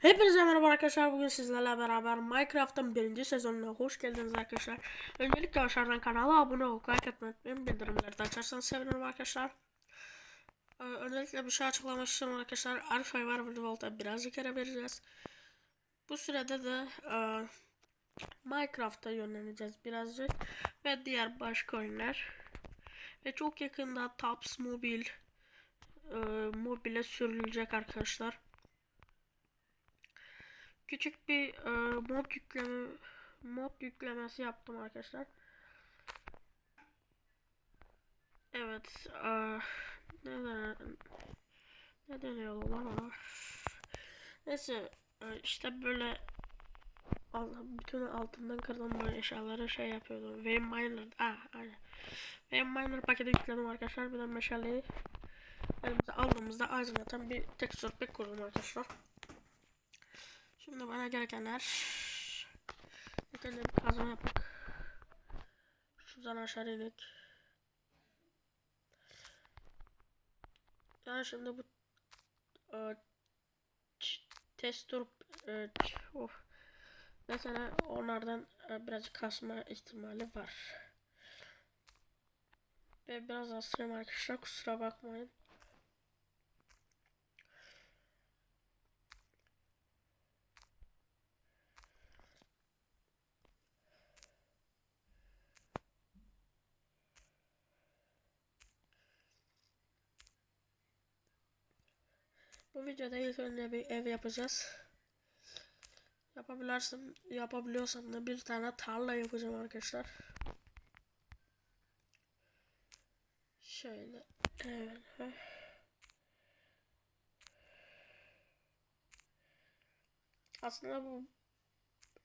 Hepinize merhaba arkadaşlar. Bugün sizlerle beraber Minecraft'ın birinci sezonuna hoş geldiniz arkadaşlar. Öncelikle aşağıdan kanala abone olup like atmayı unutmayın. Bildirimleri de açarsanız sevinirim arkadaşlar. Ee, öncelikle bir şey açıklamak istiyorum arkadaşlar. Alfa var Revolt'a birazcık ara vereceğiz. Bu sürede de e, Minecraft'a yönleneceğiz birazcık. Ve diğer başka oyunlar. Ve çok yakında Tops Mobil e, mobile sürülecek arkadaşlar küçük bir e, mod yükleme mod yüklemesi yaptım arkadaşlar. Evet, e, ne den ne deniyor ona? Neyse, e, işte böyle al, bütün altından böyle eşyaları şey yapıyordum. Vein Miner, ah aynen. Vein Miner paketi yükledim arkadaşlar. Bir de meşaleyi elimize aldığımızda aydınlatan bir texture pack kurdum arkadaşlar. Şimdi bana gerekenler bir kazma yapak. Şuradan aşağı inek. Yani şimdi bu e, testur e, of. Mesela onlardan e, birazcık kasma ihtimali var. Ve biraz hastayım arkadaşlar kusura bakmayın. Videoda ilk önce bir ev yapacağız. Yapabilirsem, yapabiliyorsam da bir tane tarla yapacağım arkadaşlar. Şöyle, evet. Aslında bu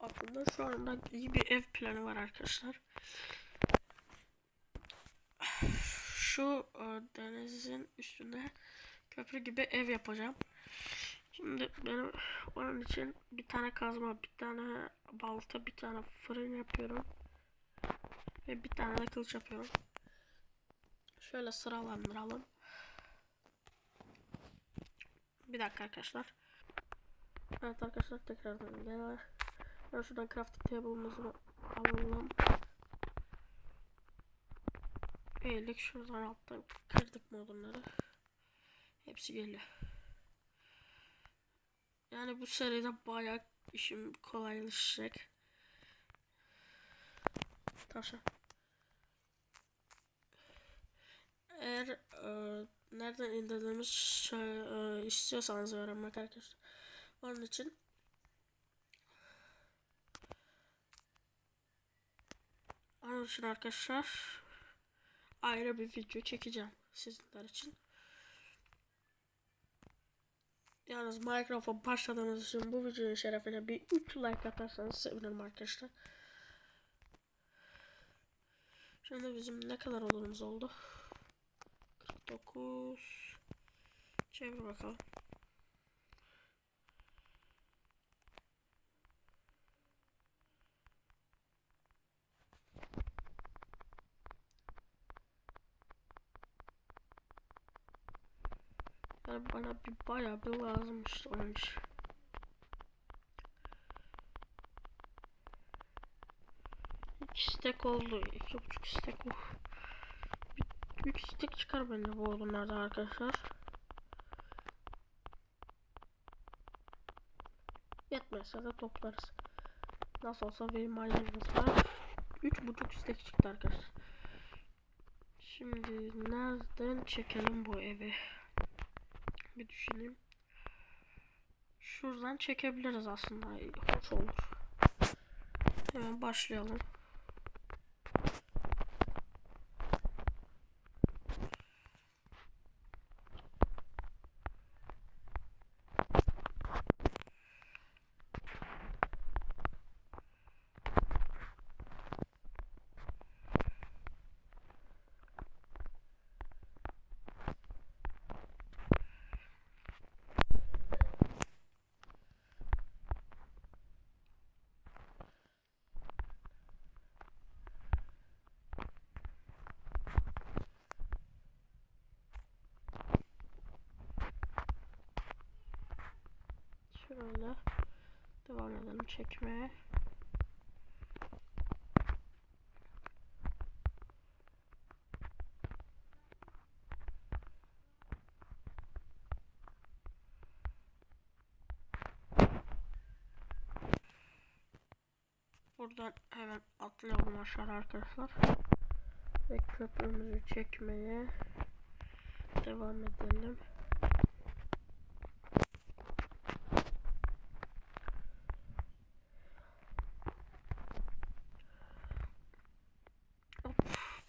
aklımda şu anda iyi bir ev planı var arkadaşlar. Şu e, denizin üstünde köprü gibi ev yapacağım. Şimdi benim onun için bir tane kazma, bir tane balta, bir tane fırın yapıyorum. Ve bir tane de kılıç yapıyorum. Şöyle sıralandıralım. Bir dakika arkadaşlar. Evet arkadaşlar tekrardan gel. Ben şuradan crafting table'ımızı alalım. Eğilik şuradan alttan kırdık modunları. Hepsi geliyor. Yani bu seride bayağı işim kolaylaşacak. Tavşan. Eğer e, nereden indirdiğimiz şey, e, istiyorsanız öğrenmek arkadaşlar. Onun için onun için arkadaşlar ayrı bir video çekeceğim sizler için. Yalnız Minecraft'a başladığınız için bu videonun şerefine bir 3 like atarsanız sevinirim arkadaşlar. Şimdi bizim ne kadar odunumuz oldu? 49 Çevir bakalım. Yani bana bir bayağı bir lazımmış onun için. İki stek oldu. iki buçuk stek. Uf. Bir, üç stek çıkar bende bu oyunlarda arkadaşlar. Yetmezse de toplarız. Nasıl olsa benim malyamız var. Üç buçuk stek çıktı arkadaşlar. Şimdi nereden çekelim bu evi? Bir düşüneyim. Şuradan çekebiliriz aslında. Hoş olur. Hemen başlayalım. Edelim çekmeye. Buradan hemen atlayalım aşağı arkadaşlar. Ve köprümüzü çekmeye devam edelim.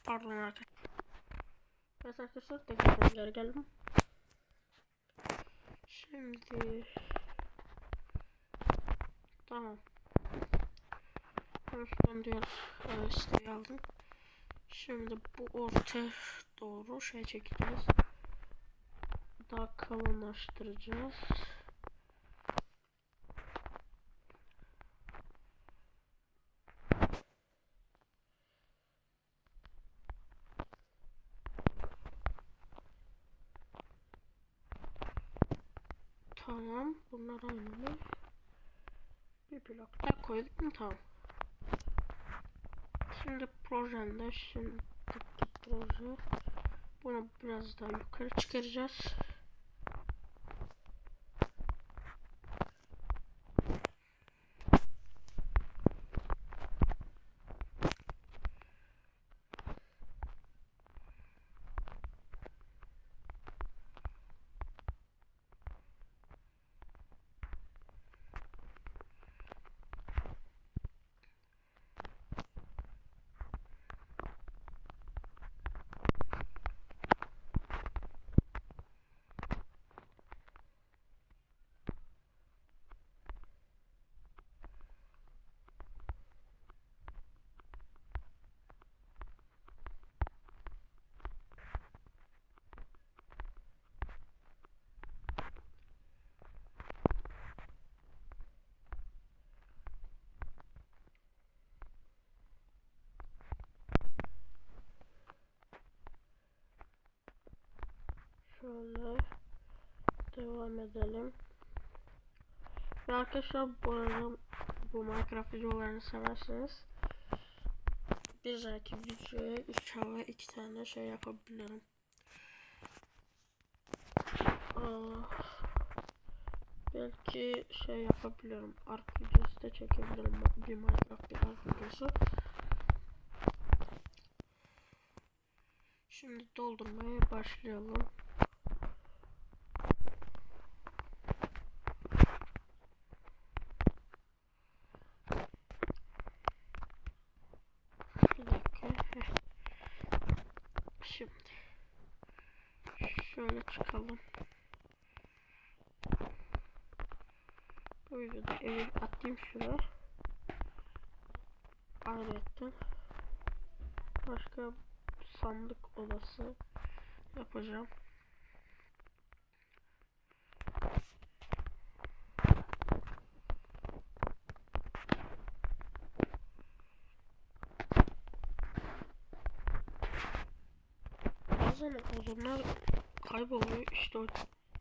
Pardon arkadaşlar. Evet arkadaşlar tekrar geri geldim. Şimdi tamam. Ben diğer e, siteyi aldım. Şimdi bu orta doğru şey çekeceğiz. Daha kalınlaştıracağız. Aynı mı? Bir blok daha koyduk mu? Tamam. Şimdi projende şimdi proje bunu biraz daha yukarı çıkaracağız. Şöyle devam edelim. Ve arkadaşlar bu arada bu Minecraft videolarını severseniz bir dahaki videoya 3 hava 2 tane şey yapabilirim. Aa, belki şey yapabilirim. Ark videosu da çekebilirim. Bir Minecraft bir ark videosu. Şimdi doldurmaya başlayalım. Bir dakika. heh. Şimdi şöyle çıkalım. Bu videoda evi atayım şuraya. Ayrıca başka sandık odası yapacağım. Bazen odunlar kayboluyor işte o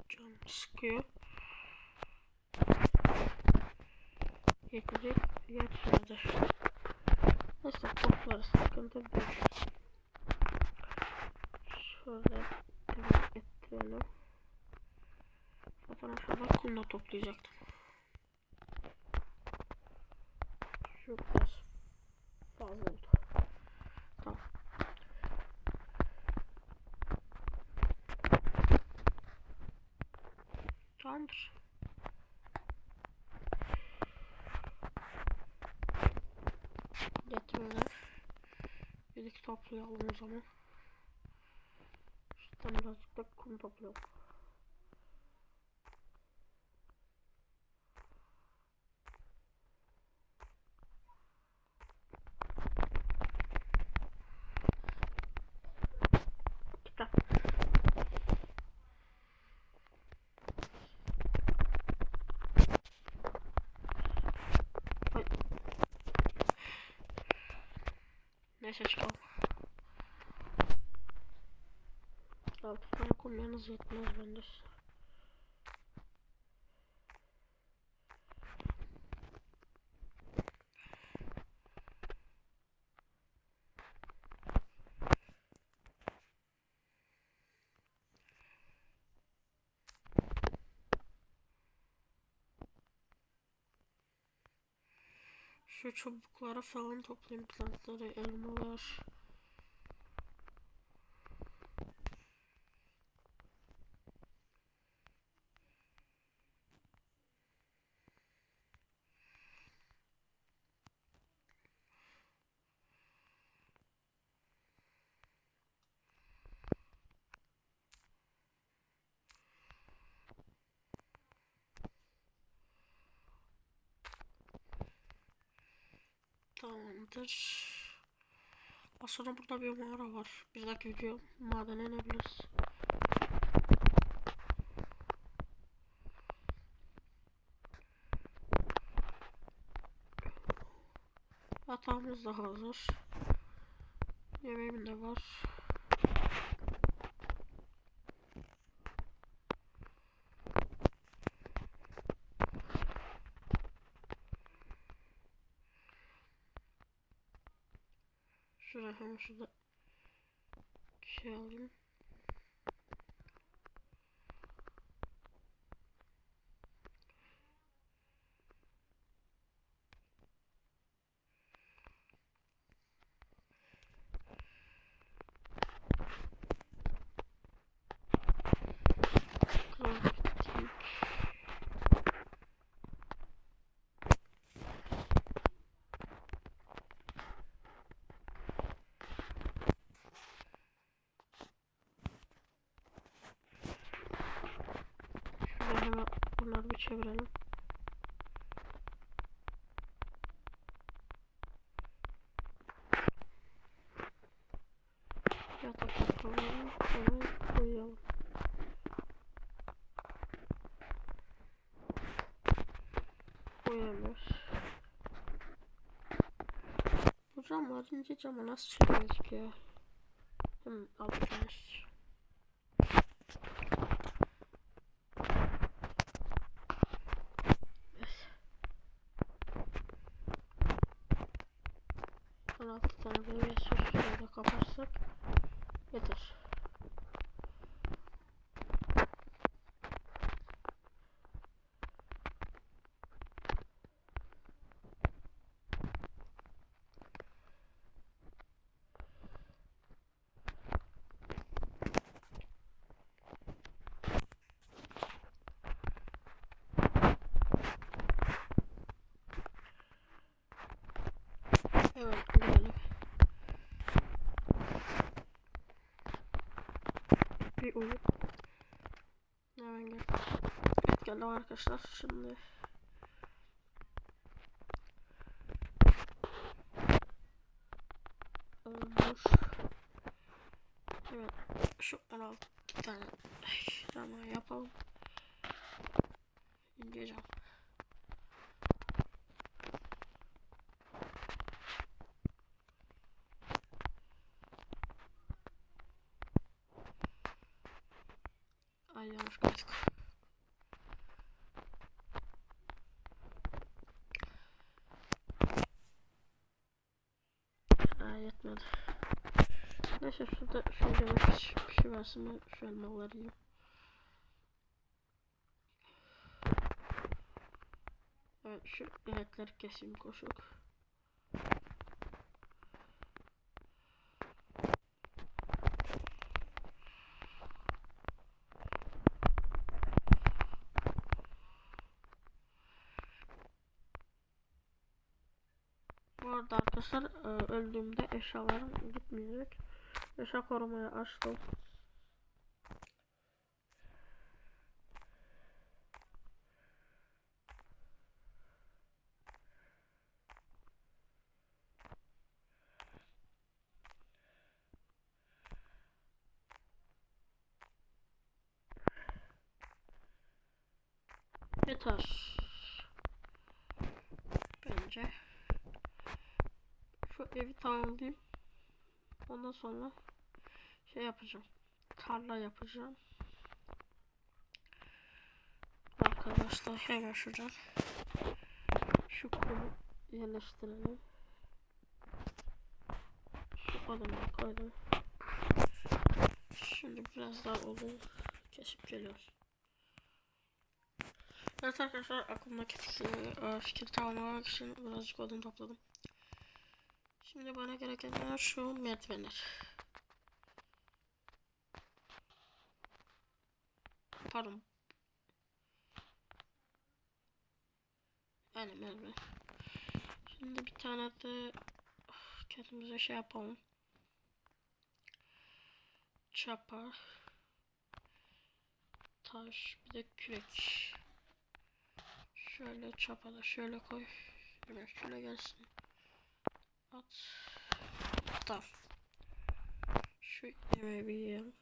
can sıkıyor. Yetecek yetmedi. Neyse topları sıkıntı değil. Şöyle devam ettirelim. Zaten aşağıdan kumla toplayacaktım. Şu biraz fazla oldu. Tamam. Tamamdır. Getirmeler. Birlikte toplayalım o zaman. Şuradan birazcık da kum toplayalım. Abi para koymanız yetmez bende. Şu çubuklara falan toplayayım plantları, elmalar. Tamamdır. Aslında burada bir mağara var. Bir dahaki video madene inebiliriz. Yatağımız da hazır. Yemeğim de var. Şuraya hemen şurada şey alayım. Crafting. Şöyle hemen bunları bir çevirelim. Yatak yapalım. Hemen uyuyalım. Uyuyamıyoruz. Bu camlar ince cama nasıl çevirdik ya? Hem alacağız. Son altı tane böyle şöyle kaparsak yeter. Evet gidelim. Bir uyup hemen gel. Evet geldim arkadaşlar şimdi. Olmuş. Evet şu 16 tane tamam yapalım. İnce cam. Ay yanlış koyduk. Aa yetmedi. Neyse şurada şu yemek bir şey versin ben şu elmaları yiyeyim. Evet şu inekleri keseyim koşuk. Bu arada arkadaşlar e, öldüğümde eşyalarım gitmeyecek. Eşya korumayı açtım. Yeter. Bence. Şu evi tamamlayayım. Ondan sonra şey yapacağım. Tarla yapacağım. Arkadaşlar hemen şuradan şu kumu yerleştirelim. Şu adamı koydum. Şimdi biraz daha odun kesip geliyoruz. Evet arkadaşlar aklımdaki fikri, e, fikri tamamlamak için birazcık odun topladım. Şimdi bana gereken şu merdivenler. Pardon. Aynen merdiven. Şimdi bir tane de of, kendimize şey yapalım. Çapa. Taş. Bir de kürek. Şöyle çapada şöyle koy. Hemen şöyle gelsin. At. Tamam. Şu yemeği bir yiyelim.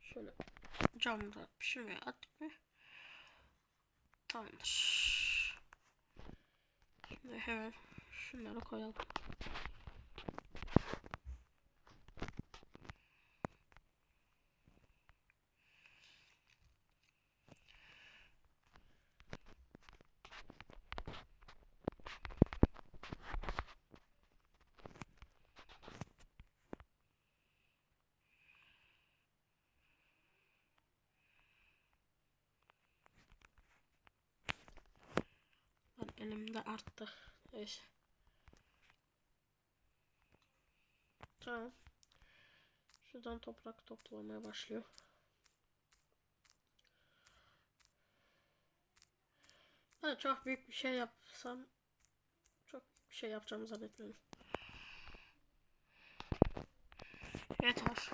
Şöyle camda pişirmeye attık mı? Tamamdır. Şimdi hemen şunları koyalım. Elimde arttı. Neyse. Tamam. Şuradan toprak toplamaya başlıyor. Ben çok büyük bir şey yapsam çok bir şey yapacağımı zannetmiyorum. Yeter.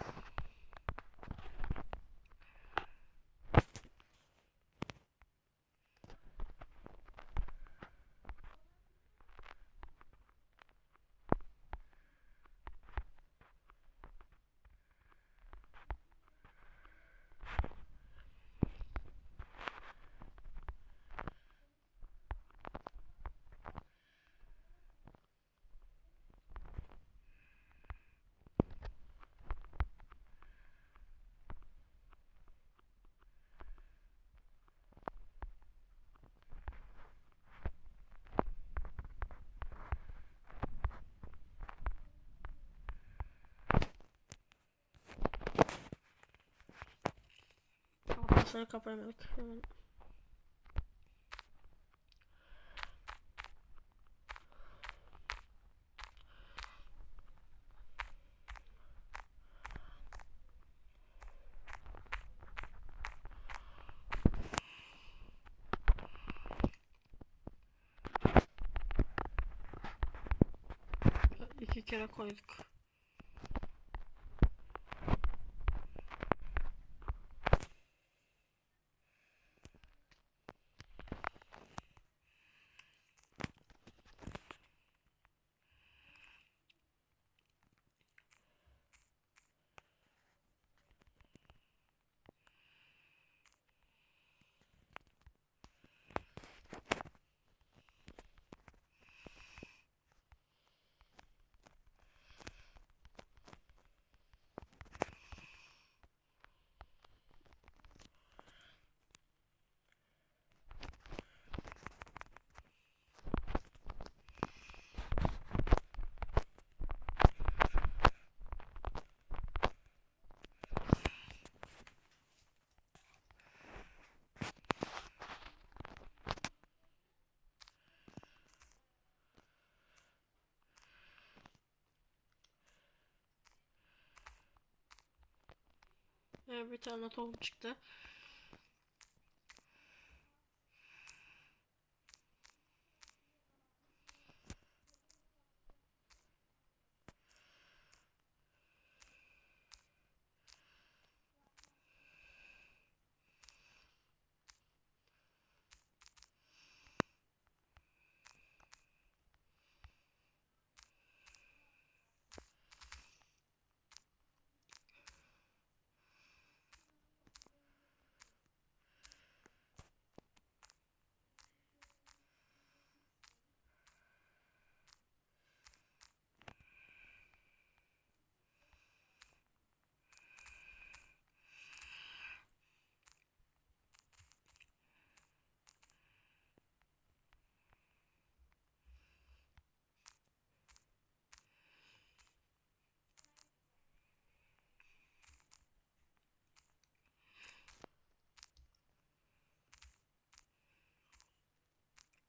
Kapısını kapayamadık. Hemen. İki kere koyduk. Bir tane tohum çıktı.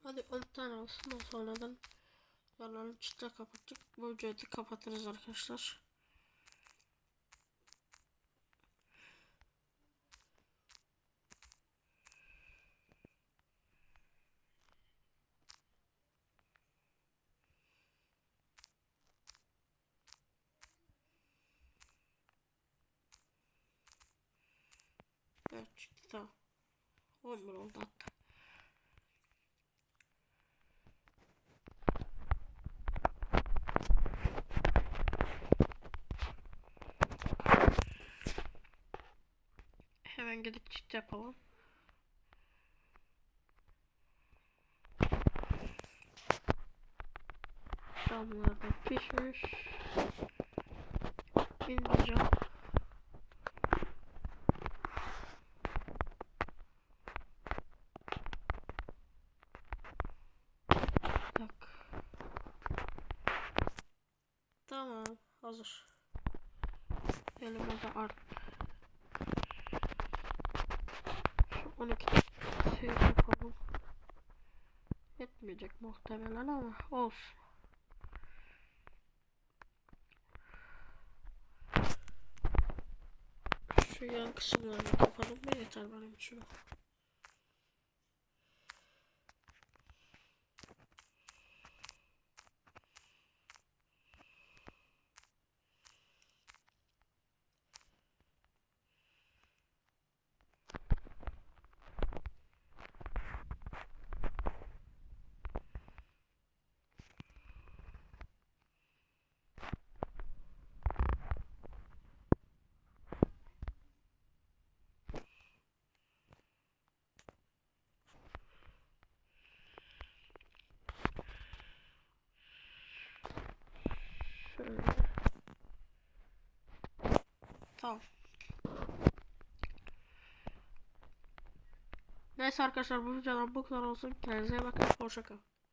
Hadi 10 tane olsun da sonradan yanlarını çıta kapattık. Bu ücreti kapatırız arkadaşlar. Evet çıktı tamam. 11 oldu hatta. Hemen gidip çift yapalım. Damlar da pişmiş. İndireceğim. Tak. Tamam, hazır. Elime de art. 12 şey yapalım. Etmeyecek muhtemelen ama olsun. Şu yan kısımlarını kapalım mı yeter benim için. O. Şöyle. Tamam. Neyse arkadaşlar bu videodan bu kadar olsun. Kendinize bakın. Hoşçakalın.